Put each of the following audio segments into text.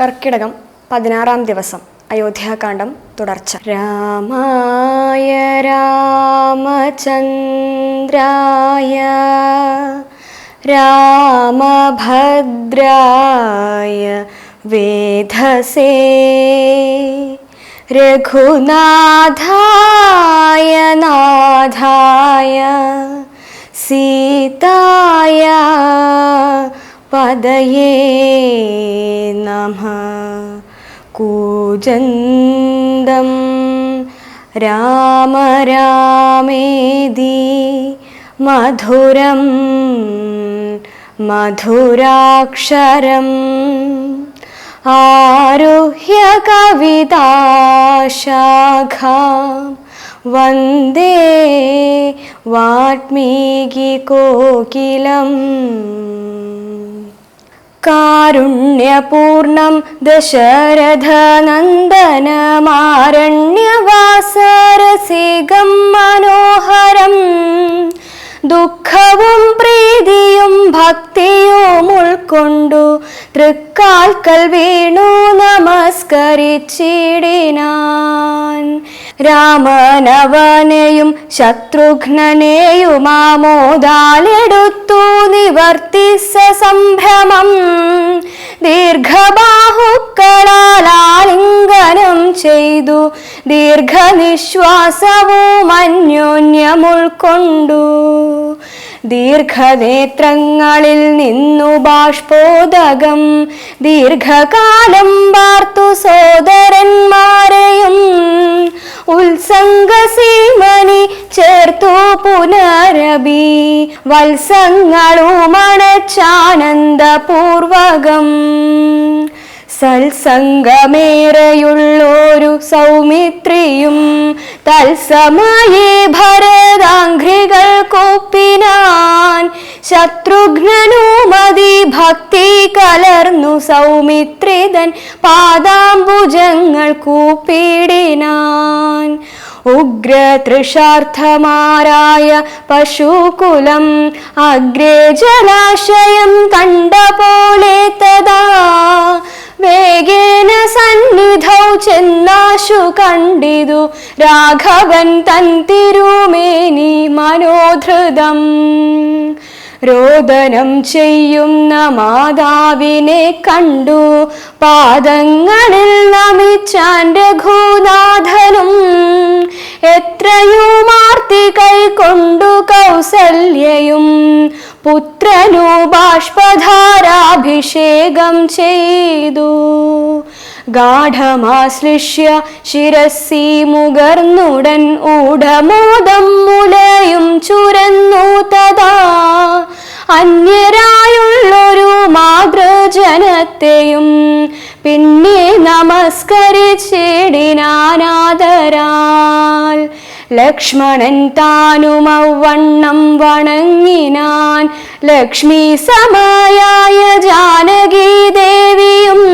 കർക്കിടകം പതിനാറാം ദിവസം അയോധ്യാകാന്ഡം തുടർച്ച. രാമായ രാമചന്ദ്രായ രാമഭദ്രായ വേദസേ രഘുനാഥായ നാഥായ സീതായ पदये नमः। कूजन्दं राम रामेदि मधुरं मधुराक्षरम् आरुह्य कविताशाखा वंदे वाल्मीकिकोकिलम्। കാരുണ്യപൂർണം ദശരഥനന്ദനമാരണ്യവാസരസികം മനോഹരം. ദുഃഖവും പ്രീതിയും ഭക്തിയും ഉൾക്കൊണ്ടു തൃക്കാൽക്കൽ വീണു നമസ്കരിച്ചിടിനാൻ. രാമനവനെയും ശത്രുഘ്നനെയും ആമോദാലെടുത്തു നിവർത്തിസ സംഭ്രമം. ദീർഘബാഹുക്കളാൽ ആലിംഗനം ചെയ്തു ദീർഘനിശ്വാസവും അന്യോന്യം ഉൾക്കൊണ്ടു ദീർഘനേത്രങ്ങളിൽ നിന്നു ബാഷ്പോദകം. ദീർഘകാലം വാർത്തു സോദരന്മാരെയും ഉത്സംഗസീമനി ചേർത്തു പുനരബി വത്സങ്ങളുമണച്ചാനന്ദപൂർവകം. സത്സംഗമേറെയുള്ളൊരു സൗമിത്രിയും തത്സമയേ ഭരതാംഘ്രികൾ ശത്രുഘ്നനുമതി ഭക്തി കലർന്നു സൗമിത്രിതൻ പാദാംബുജങ്ങൾ കൂപ്പിടിനാൻ ഉഗ്രതൃഷാർത്ഥമാരായ പശുകുലം അഗ്രേ ജലാശയം കണ്ട പോലെ തഥാ. വേഗേന സന്നിധൗ ചെന്നാശു കണ്ടിതു രാഘവൻ തൻ തിരുമേനി മനോധൃതം. രോദനം ചെയ്യുന്ന മാതാവിനെ കണ്ടു. പാദങ്ങളിൽ നമിച്ചാൻ രഘുനാഥനും എത്രയും ആർത്തി കൈക്കൊണ്ടു കൗസല്യയും. പുത്രനു ബാഷ്പധാരാഭിഷേകം ചെയ്തു. ഗാഠമാശ്ലിഷ്യ ശിരസി മുകർന്നുടൻ ഊഢമോദം മുലയും ചുരന്നു തഥാ. അന്യരായുള്ളൊരു മാതൃജനത്തെയും പിന്നെ നമസ്കരിച്ചിടിനാനാദരാൽ. ലക്ഷ്മണൻ താനുമവണ്ണം വണങ്ങിനാൻ. ലക്ഷ്മി സമയായ ജാനകി ദേവിയും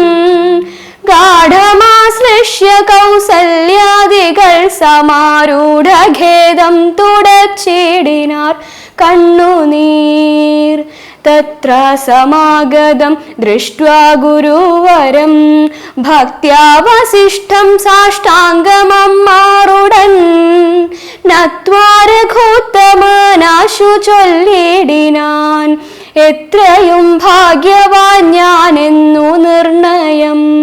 ഗാഠമാശ്ലിഷ്യ കൗസല്യാദികൾ സമാരൂഢഖേദം തുടച്ചിടിനാർ കണ്ണുനീർ. തത്ര സമാഗതം ദൃഷ്ട്വാ ഗുരുവരം. ഭക്തിയാവശിഷ്ടം സാഷ്ടാംഗമമ്മാറുടൻ നത്വാരഘോത്തമനാശു ചൊല്ലിടിനാൻ. എത്രയും ഭാഗ്യവാൻ ഞാനെന്നു നിർണയം.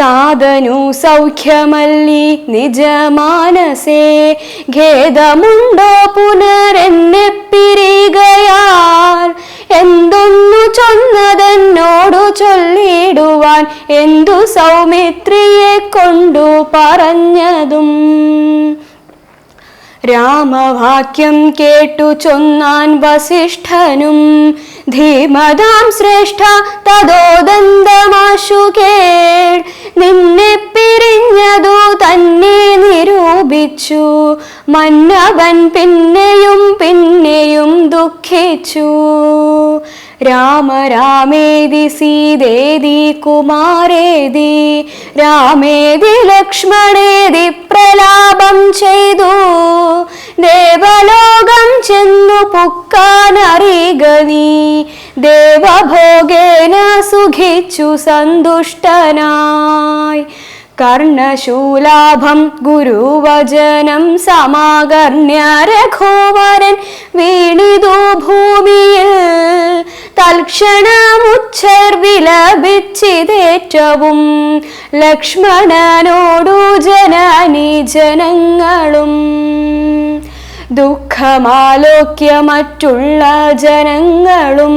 താതനു സൗഖ്യമല്ലി നിജമാനസേ ഖേദമുണ്ടോ പുനരെന്നെ പിരികയാൽ? എന്തൊന്നു ചൊന്നതെന്നോടു ചൊല്ലിടുവാൻ എന്തു സൗമിത്രിയെ കൊണ്ടു പറഞ്ഞതും? രാമവാക്യം കേട്ടു ചൊന്നാൻ വസിഷ്ഠനും. ധീമതാം ശ്രേഷ്ഠ തദോദന്തമാശു കേൾ. നിന്നെ പിരിഞ്ഞതു തന്നെ നിരൂപിച്ചു. മന്നവൻ പിന്നെയും പിന്നെയും ദുഃഖിച്ചു. രാമ രാമേതി സീതേതി കുമാരേതി രാമേതി ലക്ഷ്മണേതി പ്രലാപം ചെയ്തു. ദേവലോകം ചെന്നു പുക്കാനറിക നീ. ദേവഭോഗേന സുഖിച്ചു സന്തുഷ്ടനായി. കർണശൂലാഭം ഗുരുവചനം സമാകർണ്യ രഘോവരൻ വീണിതു ഭൂമിയിൽ. തൽക്ഷണമുച്ചർ വിലപിച്ചിതേറ്റവും ലക്ഷ്മണനോടു ജനനി ജനങ്ങളും. ദുഃഖമാലോക്യ മറ്റുള്ള ജനങ്ങളും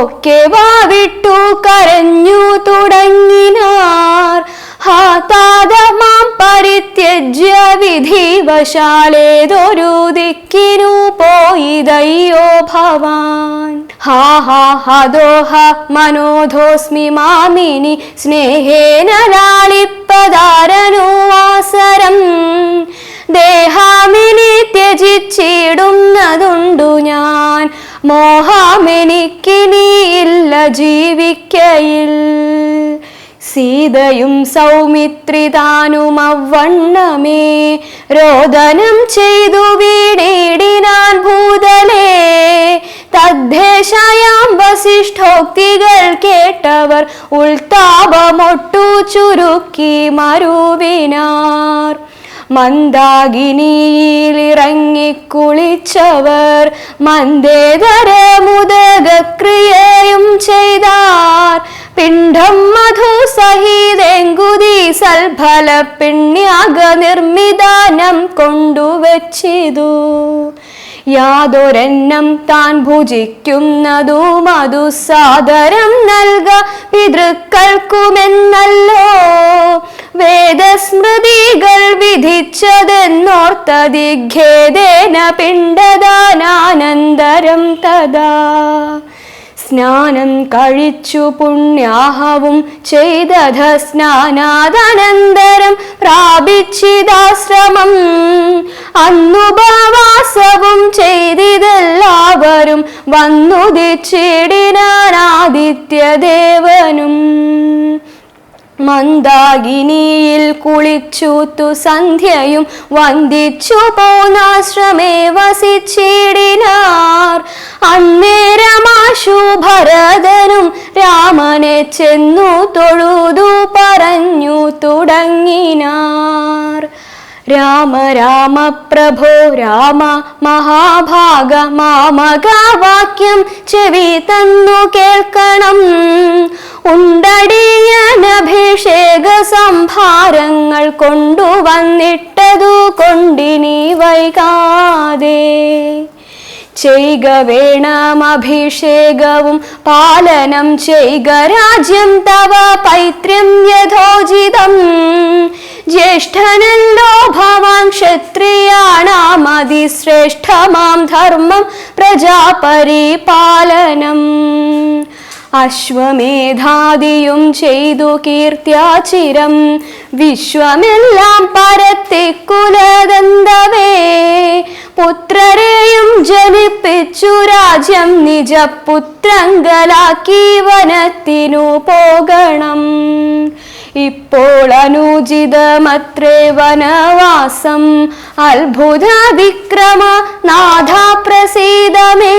ഒക്കെ വാവിട്ടു കരഞ്ഞു തുടങ്ങിനാർ. ഹാ താതമാം പരിത്യജ്യ വിധിവശാലേതൊരു ദിക്കിനു പോയിതയ്യോ ഭവാൻ. ഹാ മനോധോസ്മി മാമിനി സ്നേഹേന ലാളിപ്പതാരനു ആസരം ദേഹാമിനി ത്യജിച്ചിടുന്നതുണ്ടു ഞാൻ. മോഹമെനിക്കിനിയില്ല ജീവിക്കയിൽ. സീതയും സൗമിത്രി താനും അവണ്ണമേ രോദനം ചെയ്തു വീണേടിനാൻ ഭൂതലേ. തദ്ദേശയാം വസിഷ്ഠോക്തികൾ കേട്ടവർ ഉൾതാപമൊട്ടു ചുരുക്കി മരുവിനാർ. മന്ദാകിനിയിലിറങ്ങി കുളിച്ചവർ മന്ദേതര മുതകക്രിയയും ചെയ്താർ. പിണ്ഡം മധു സഹിതെങ്കുതി സൽഫല പിണ്യാഗ നിർമ്മിതാനം കൊണ്ടുവച്ചിതു. യാതൊരെണ്ണം താൻ ഭുജിക്കുന്നതു മധു സാദരം നൽക പിതൃക്കൾക്കുമെന്നല്ലോ. വേദസ്മൃതികൾ വിധിച്ചതെന്നോർത്തതിഖേദേന പിണ്ടദാനാനന്തരം തഥാ. സ്നാനം കഴിച്ചു പുണ്യാഹവും ചെയ്തത് സ്നാനാദനന്തരം പ്രാപിച്ചിതാശ്രമം അന്നുപവാസവും ചെയ്തിതെല്ലാവരും വന്നുദിച്ചിടിനാദിത്യദേവനും മന്ദാകിനിയിൽ കുളിച്ചുത്തു സന്ധ്യയും വന്ദിച്ചു പോന്നാശ്രമേ വസിച്ചിടിനാർ. അന്നേരമാശു ഭരതനും രാമനെ ചെന്നു തൊഴുതു പറഞ്ഞു തുടങ്ങിനാർ. രാമ രാമ പ്രഭോ രാമ മഹാഭാഗ മാമകാവാക്യം ചെവി തന്നു കേൾക്കണം. ഉണ്ടടിയനഭിഷേക സംഭാരങ്ങൾ കൊണ്ടുവന്നിട്ടതു കൊണ്ടിനി വൈകാതെ. ചെയ്ക വേണം അഭിഷേകവും പാലനം ചെയ്ക രാജ്യം തവ പൈത്ര്യം യഥോചിതം. ജ്യേഷ്ഠനല്ലോ ഭവാൻ ക്ഷത്രിയാണാം അതിശ്രേഷ്ഠമാം ധർമ്മം പ്രജാപരിപാലനം. അശ്വമേധാദിയും ചെയ്തു കീർത്തിയാചിരം വിശ്വമെല്ലാം പരത്തി പരത്തിക്കുലതന്തവേ പുത്രരെയും ജനിപ്പിച്ചു രാജ്യം നിജപുത്രങ്കലാക്കി വനത്തിനു പോകണം. ഇപ്പോൾ അനുചിതമത്രേ വനവാസം. അത്ഭുത വിക്രമ നാഥ പ്രസീതമേ.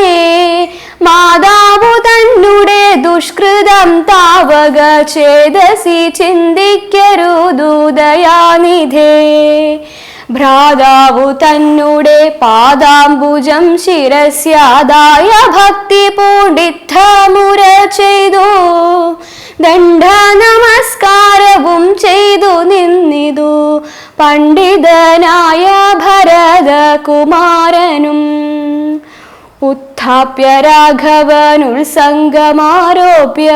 മാതാവു തന്നെ ദുഷ്കൃതം താവക ചേതസി ചിന്തിക്കരുദൂതയാനിധേ ഭ്രാതാവു തന്നെ പാദാംബുജം ശിരസ്യാദായ ഭക്തി പൂണ്ടിത്തമുര ചെയ്തു. ദണ്ഡ നമസ്കാരവും ചെയ്തു നിന്നിതു. പണ്ഡിതനായ ഭരതകുമാരനും ഉത്ഥാപ്യ രാഘവനുത്സംഗമാരോപ്യ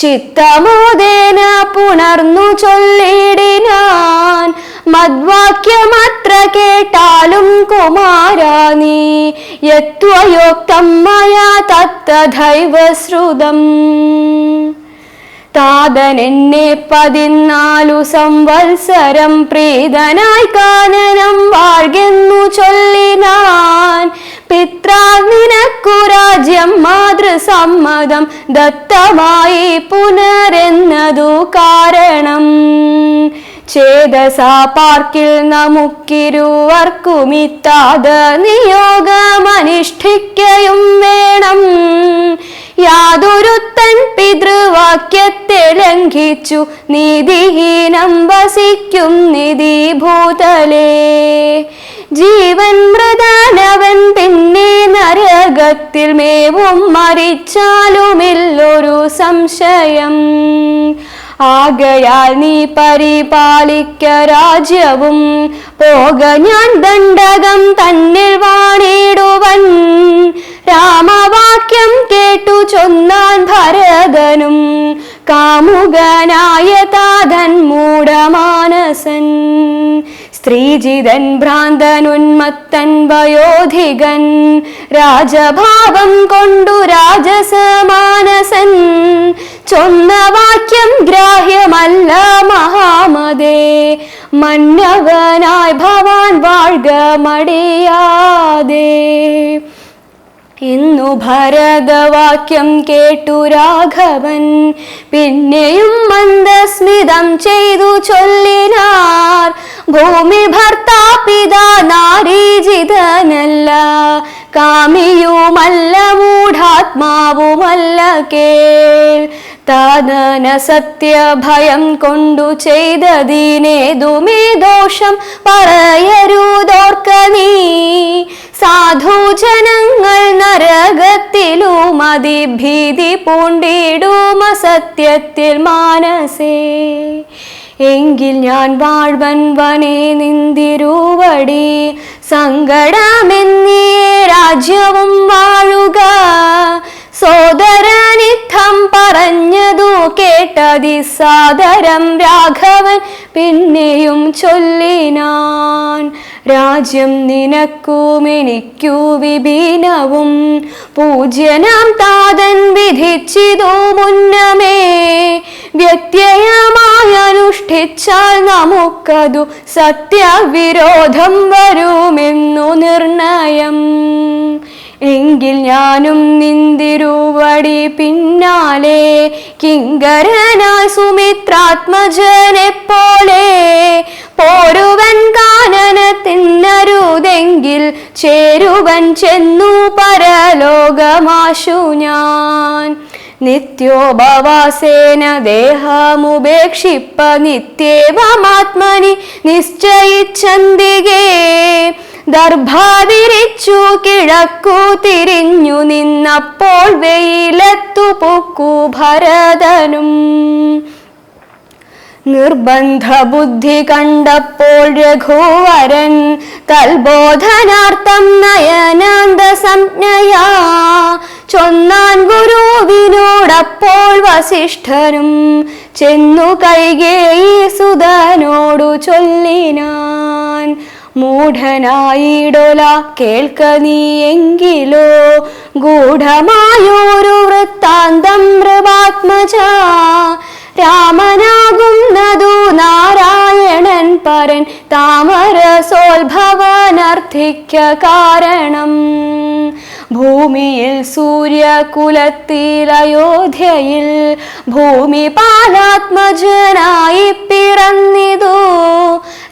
ചിത്തമോദേന പുണർന്നു ചൊല്ലിടിനാൻ. മദ്വാക്യമത്ര കേട്ടാലും കുമാരാ നീ യത്വയോക്തം മയ തത്തഥൈവ ശ്രുതം താതനെന്നെ പതിനാലു സംവത്സരം പ്രീതനായി കാനനം വാഴ്കെന്നു ചൊല്ലിനാൻ. പിത്രാ നിനക്കു രാജ്യം മാതൃസമ്മതം ദത്തമായി പുനരെന്നതു കാരണം. ചേതസാ നമുക്കിരുവർക്കുമിത്താത് നിയോഗമനുഷ്ഠിക്കയും വേണം. യാതൊരു തൻ പിതൃവാക്യത്തെ ലംഘിച്ചു നിധിഹീനം വസിക്കും നിധി ഭൂതലേ ജീവൻ മൃതാനവൻ പിന്നെ നരകത്തിൽ മേവും മറിച്ചാലുമില്ലൊരു സംശയം. ആകയാൽ നീ പരിപാലിക്ക രാജ്യവും. പോക ഞാൻ ദണ്ഡകം തന്നിൽ വാണിടുവൻ. രാമവാക്യം കേട്ടു ചൊന്നാൻ ഭരതനും. കാമുകനായ താതൻ മൂഢമാനസൻ. സ്ത്രീജിതൻ ഭ്രാന്തനുന്മത്തൻ വയോധികൻ രാജഭാവം കൊണ്ടു രാജസമാനസൻ. ചൊന്ന വാക്യം ഗ്രാഹ്യമല്ല മഹാമതേ മന്നവനായി ഭവാൻ വാഴ്ക മടിയാതെ എന്നു ഭരതവാക്യം കേട്ടു രാഘവൻ. പിന്നെയും മന്ദസ്മിതം ചെയ്തു ചൊല്ലിനാർ. ഭൂമി ഭർത്താ പിതാ നാരീജിതനല്ല. കാമിയുമല്ല മൂഢാത്മാവുമല്ല കേൾ. താതന സത്യഭയം കൊണ്ടു ചെയ്തതിനേതുമേ ദോഷം പറയരുതോർക്ക നീ. സാധുജനങ്ങൾ നരകത്തിലും അതിഭീതി പൂണ്ടിടുമ സത്യത്തിൽ മാനസേ. എങ്കിൽ ഞാൻ വാഴ്വൻ വനെ നിന്തിരുവടി. സങ്കടമെന്നീ രാജ്യവും വാഴുക. സോദരനിത്തം പറഞ്ഞതു കേട്ടതി സാദരം രാഘവൻ. പിന്നെയും ചൊല്ലിനാൻ രാജ്യം നിനക്കും എനിക്കു വിഭീനവും പൂജ്യനാം താതൻ വിധിച്ചിതു മുന്നമേ വ്യത്യയമായി അനുഷ്ഠിച്ചാൽ നമുക്കതു സത്യവിരോധം വരുമെന്നു നിർണയം. എങ്കിൽ ഞാനും നിന്തിരുവടി പിന്നാലെ കിങ്കരനായി സുമിത്രാത്മജനെ പോലെ പോരുവൻ കാനനത്തിന്നരുതെങ്കിൽ ചേരുവൻ ചെന്നു പരലോകമാശു ഞാൻ. നിത്യോപവാസേന ദേഹമുപേക്ഷിപ്പ നിത്യേവമാത്മനി നിശ്ചയിച്ചന്തികേ ദർഭാതിരിച്ചു കിഴക്കു തിരിഞ്ഞു നിന്നപ്പോൾ വെയിലത്തു പൊക്കു ഭരതനും. നിർബന്ധ ബുദ്ധി കണ്ടപ്പോൾ രഘുവരൻ തൽബോധനാർത്ഥം നയനാന്ത സംജ്ഞയാ. ചൊന്നാൻ ഗുരുവിനോടപ്പോൾ വസിഷ്ഠനും ചെന്നു കൈകേയി സുതനോടു ചൊല്ലിനാൻ മൂഢനായിടൊല കേൾക്ക നീ നീയെങ്കിലോ ഗൂഢമായൊരു വൃത്താന്തം നൃപാത്മജ രാമനാകുന്നതു നാരായണൻ പരൻ താമര സോൽഭവനർത്ഥിക്ക കാരണം. ഭൂമിയിൽ സൂര്യകുലത്തിൽ അയോധ്യയിൽ ഭൂമി പാലാത്മജനായി പിറന്നിതു.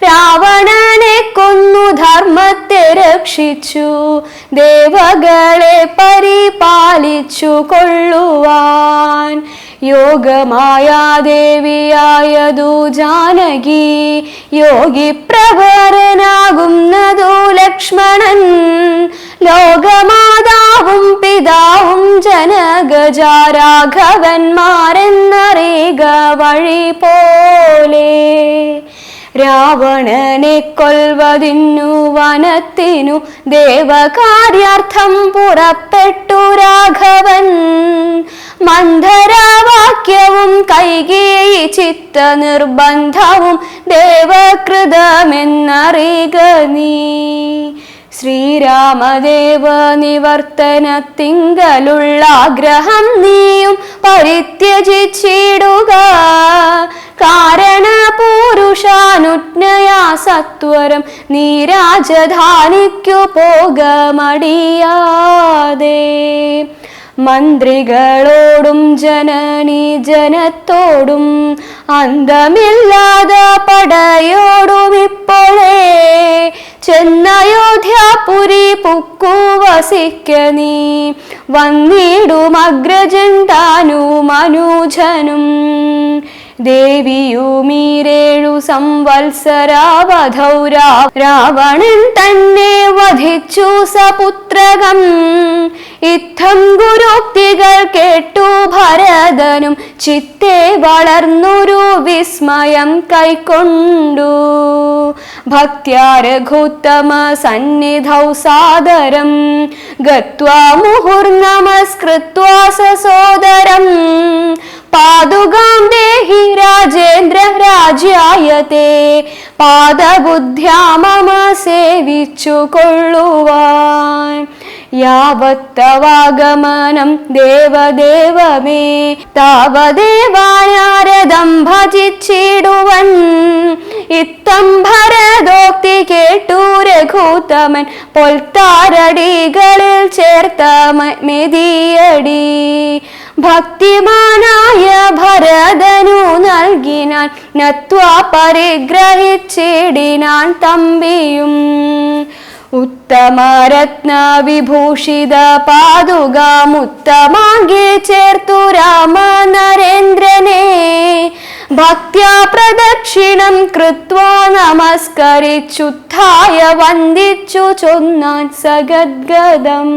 രാവണനെ കൊന്നു ധർമ്മത്തെ രക്ഷിച്ചു. ദേവകളെ പരിപാലിച്ചു കൊള്ളുവാൻ. യോഗമായ ദേവിയായതു ജാനകി. യോഗി പ്രവരനാകുന്നതു ലക്ഷ്മണൻ. ലോകമാതാവും പിതാവും ജനകജാരാഘവന്മാരെന്നറിയുക വഴി പോലെ. രാവണനെ കൊൽവതിന്നു. വനത്തിനു ദേവകാര്യാർത്ഥം പുറപ്പെട്ടു രാഘവൻ. മന്ധരാവാക്യവും കൈകേയി ചിത്ത നിർബന്ധവും ദേവകൃതമെന്നറിയുക നീ. ശ്രീരാമദേവ നിവർത്തന തിങ്കലുള്ള ആഗ്രഹം നീയും പരിത്യജിച്ചിടുക. കാരണ പുരുഷാനുജ്ഞയാ സത്വരം നീ രാജധാനിക്കു പോക മടിയാതെ മന്ത്രികളോടും ജനനി ജനത്തോടും അന്തമില്ലാതെ പടയോടും ഇപ്പോഴേ ചെന്നയോധ്യാപുരി പുക്കു വസിക്ക നീ. വന്നിടും അഗ്രജൻ താനും അനുജനും ദേവിയുമീരേഴു സംവത്സരാവധൗ രാവണൻ തന്നെ വധിച്ചു സപുത്രകം. ഇത്തം ഗുരുക്തികൾ കേട്ടു ഭരതനും ചിത്തെ വളർന്നൊരു വിസ്മയം കൈക്കൊണ്ടു. ഭക്ത്യാ സന്നിധൗ സാദരം ഗത്വാ മുഹുർനമസ്കൃത്വാ സസോദരം പാതുകാം ദേഹി രാജേന്ദ്ര രാജ്യായത്തെ പാദബുദ്ധ്യാ മമ സേവിച്ചു കൊള്ളുവാൻ യാവത്തവാഗമനം ദേവദേവമേ താവദേവാനാരദം ഭജിച്ചിടുവൻ ഇത്തം ഭരതോക്തി കേട്ടു രഘുത്തമൻ പൊൽത്താരടികളിൽ ചേർത്ത മെതിയടി ഭക്തിമാനായ ഭരതനു നൽകിനാൻ നത്വാ പരിഗ്രഹിച്ചിടിനാൻ തമ്പിയും ഉത്തമരത്ന വിഭൂഷിത പാതുകാമുത്തമാങ്കി ചേർത്തു രാമ നരേന്ദ്രനെ ഭക്ത്യാ പ്രദക്ഷിണം കൃത്വാ നമസ്കരിച്ചുത്ഥായ വന്ദിച്ചു ചൊന്നാൻ സഗദ്ഗദം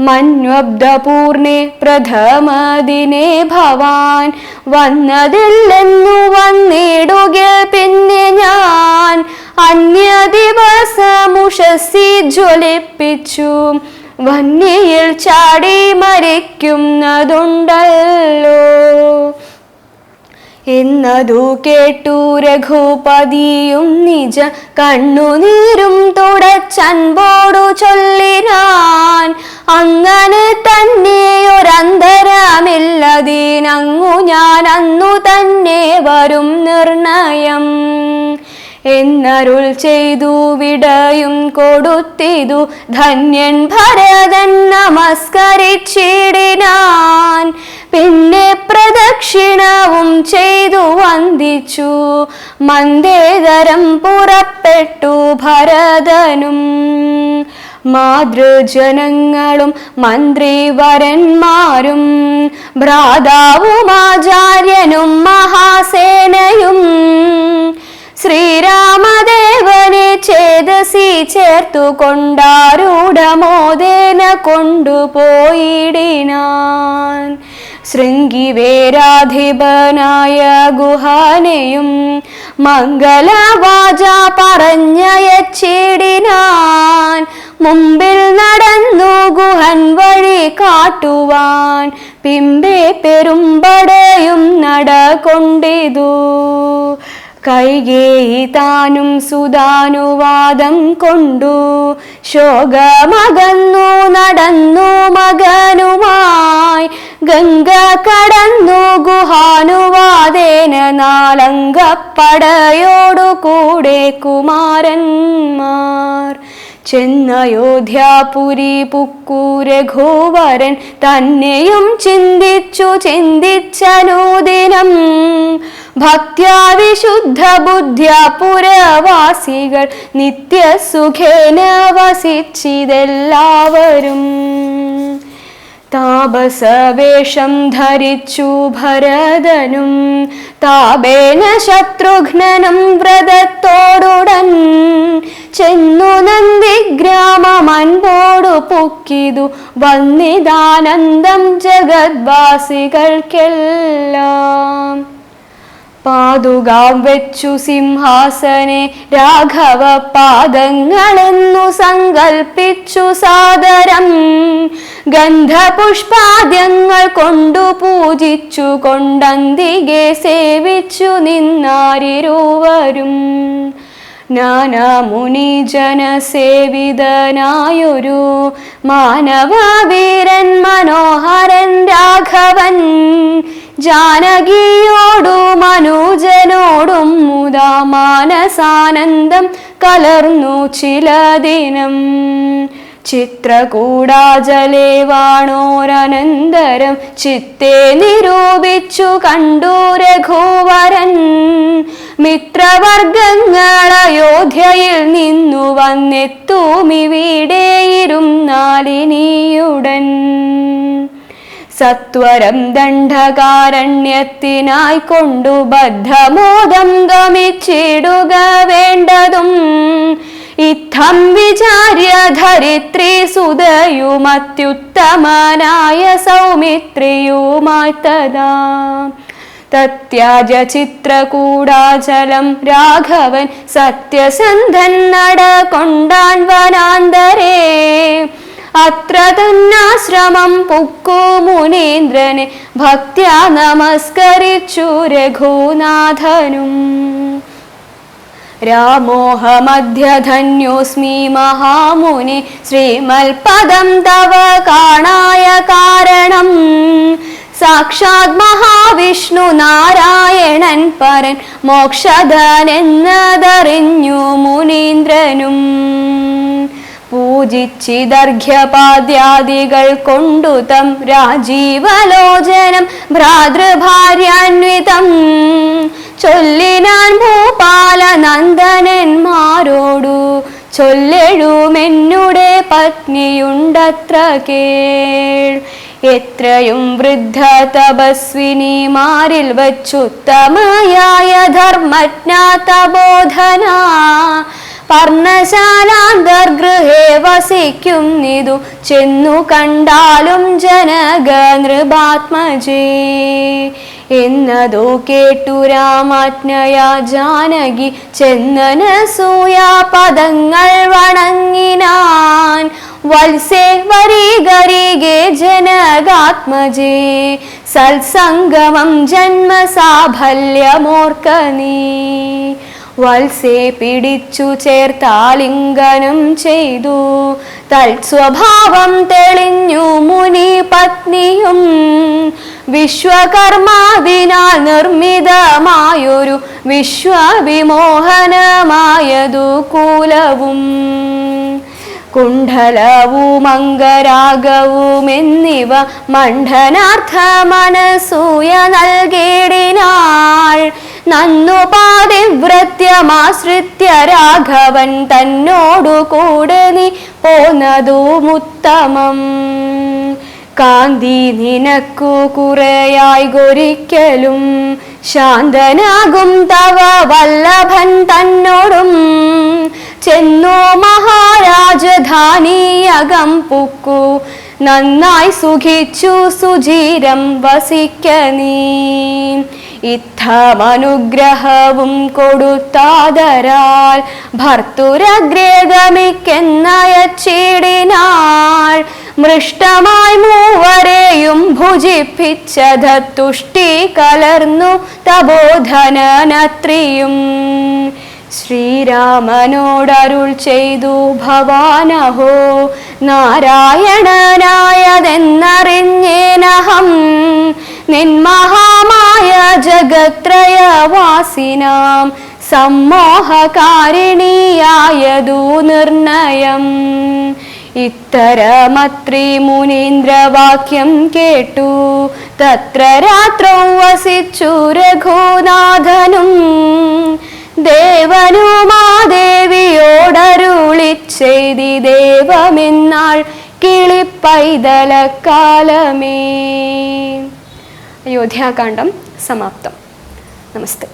മന്വബ്ദപൂർണെ പ്രഥമദിനെ ഭവാൻ. വന്നതില്ലെന്നു വന്നിടുക പിന്നെ ഞാൻ. അന്യ ദിവസമുഷസി ജ്വലിപ്പിച്ചു. വന്യയിൽ ചാടി മരിക്കുന്നതുണ്ടല്ലോ. എന്നതു കേട്ടു രഘുപതിയും നിജ കണ്ണുനീരും തുടച്ചൻപോടു ചൊല്ലിനാൻ. അങ്ങനെ തന്നെ ഒരന്തരമില്ലതിനങ്ങു ഞാൻ അന്നു തന്നെ വരും നിർണയം. എന്നരുൾ ചെയ്തു വിടയും കൊടുത്തിതു. ധന്യൻ ഭരതൻ നമസ്കരിച്ചിടിനാൻ. പിന്നെ പ്രദക്ഷിണവും ചെയ്തു വന്ദിച്ചു. മന്ദേതരം പുറപ്പെട്ടു ഭരതനും. മാതൃജനങ്ങളും മന്ത്രിവരന്മാരും ഭ്രാതാവും ആചാര്യനും മഹാസേനയും. ശ്രീരാമദേവനെ ചേതസി ചേർത്തു കൊണ്ടാരൂഢമോദേന കൊണ്ടുപോയിടിനാൻ. ശൃംഗിവേരാധിപനായ ഗുഹാനെയും മംഗളവാച പറഞ്ഞയച്ചിടിനാൻ. മുമ്പിൽ നടന്നു ഗുഹൻ വഴി കാട്ടുവാൻ പിമ്പെ പെരുമ്പടയും നടകൊണ്ടിതു. കൈകേയി താനും സുതാനുവാദം കൊണ്ടു. ശോകമകന്നു നടന്നു മകനുമായി. ഗംഗ കടന്നു ഗുഹാനുവാദേന നാലങ്കപ്പടയോടു കൂടെ കുമാരന്മാർ. ചെന്നയോധ്യാപുരി പുക്കൂരഘോവരൻ തന്നെയും ചിന്തിച്ചു ചിന്തിച്ചനൂദിനം. ഭക്ത്യാ ബുദ്ധ്യാ പുരവാസികൾ നിത്യസുഖേന വസിച്ചിതെല്ലാവരും. താപസവേഷം ധരിച്ചു ഭരതനും താപേന ശത്രുഘ്നനും വ്രതത്തോടുടൻ. ചെന്നു നന്ദിഗ്രാമമൻപോടു പൊക്കിതു വന്നിതാനന്ദം ജഗദ്വാസികൾക്കെല്ലാം. പാതുകാം വെച്ചു സിംഹാസനെ രാഘവ പാദങ്ങളെന്നു സങ്കൽപ്പിച്ചു സാദരം. ഗന്ധപുഷ്പാദ്യങ്ങൾ കൊണ്ടു പൂജിച്ചു കൊണ്ടന്തികെ സേവിച്ചു നിന്നാരിരുവരും. നാനാമുനിജനസേവിതനായൊരു മാനവവീരൻ മനോഹരൻ രാഘവൻ. ജാനകിയോടു മനുജനോടും മുതാ മാനസാനന്ദം കലർന്നു ചില ദിനം. ചിത്രകൂടാജലേ വാണോരനന്തരം ചിത്തെ നിരൂപിച്ചു കണ്ടു രഘുവരൻ. മിത്രവർഗങ്ങൾ അയോധ്യയിൽ നിന്നു വന്നെത്തുമിവിടെയിരുന്നാലിനിയുടൻ സത്വരം ദണ്ഡകാരണ്യത്തിനായി കൊണ്ടു ബദ്ധമോദം ഗമിച്ചിടുക വേണ്ടതും. ഇത്തം വിചാര്യ ധരിത്രി സുതയുമത്യുത്തമനായ സൗമിത്രിയുമായി തദാ തത്യാജ ചിത്രകൂടാചലം രാഘവൻ സത്യസന്ധൻ നടകൊണ്ടാൻ വനാന്തരേ. അത്ര തന്നാശ്രമം പുക്കു മുനീന്ദ്രനെ. ഭക്ത്യ നമസ്കരിച്ചു രഘുനാഥനും. രാമോഹമധ്യധന്യോസ്മി മഹാമുനി ശ്രീമൽപദം തവ കാണായ കാരണം. സാക്ഷാത് മഹാവിഷ്ണു നാരായണൻ പരൻ മോക്ഷധനെന്നതറിഞ്ഞു മുനീന്ദ്രനും. പൂജിച്ചിദർഘ്യപാദ്യാദികൾ കൊണ്ടു തം രാജീവലോചനം ഭ്രാതൃഭാര്യാന്വിതം. ചൊല്ലിനാൻ ഭൂപാല നന്ദനന്മാരോടു ചൊല്ലെഴുമെന്നുടെ പത്നിയുണ്ടത്ര കേൾ. എത്രയും വൃദ്ധ തപസ്വിനിമാരിൽ വച്ചുത്തമയായ ധർമ്മജ്ഞാതബോധന. പർണശാലാന്തർഗൃഹേ വസിക്കുന്നിതു ചെന്നു കണ്ടാലും ജനക നൃപാത്മജേ എന്നതോ കേട്ടു രാമാജ്ഞയാ ജാനകി ചെന്നനസൂയ പദങ്ങൾ വണങ്ങിനാൻ. വത്സേ വരീഗരികെ ജനകാത്മജേ. സത്സംഗമം ജന്മസാഫല്യമോർക്ക നീ. വത്സേ പിടിച്ചു ചേർത്താലിംഗനം ചെയ്തു. തൽ സ്വഭാവം തെളിഞ്ഞു മുനി പത്നിയും വിശ്വകർമാവിനാൽ നിർമ്മിതമായൊരു വിശ്വവിമോഹനമായതു കൂലവും. കുണ്ഡലവും അംഗരാഗവും എന്നിവ മണ്ഡനാർത്ഥ മനസൂയ നൽകിയിടിനാൾ നന്നു പാതിവ്രത്യമാശ്രിത്യ രാഘവൻ തന്നോടു കൂടെ നീ പോന്നതുമുത്തമം കാന്തി നിനക്കു കുറയായി ഗൊരിക്കലും. ശാന്തനാകും തവ വല്ലഭൻ തന്നോടും. ചെന്നു മഹാരാജധാനിയകം പുക്കു. നന്നായി സുഖിച്ചു സുചീരം വസിക്ക നീ. ഇത്തമനുഗ്രഹവും കൊടുത്താതരാൽ ഭർത്തുരഗ്രേഗമിക്കെന്നയച്ചിടിനാൾ മൃഷ്ടമായി മൂവരെയും ഭുജിപ്പിച്ചത തുഷ്ടി കലർന്നു തബോധനനത്രിയും ശ്രീരാമനോടരുൾ ചെയ്തു ഭവാനഹോ. നാരായണനായതെന്നറിഞ്ഞേനഹം. നിന്മഹാമായ ജഗത്രയവാസിനാം സമ്മോഹകാരിണിയായതു നിർണയം. ഇത്തരമത്രി മുനീന്ദ്രവാക്യം കേട്ടു. തത്ര രാത്രൗ വസിച്ചു രഘുനാഥനും. ദേവനുമാദേവിയോടരുളി ചെയ്തി ദേവമെന്നാൾ കിളിപ്പൈതലക്കാലമേ. അയോധ്യാകാന്ഡം സമാപ്തം. നമസ്തേ.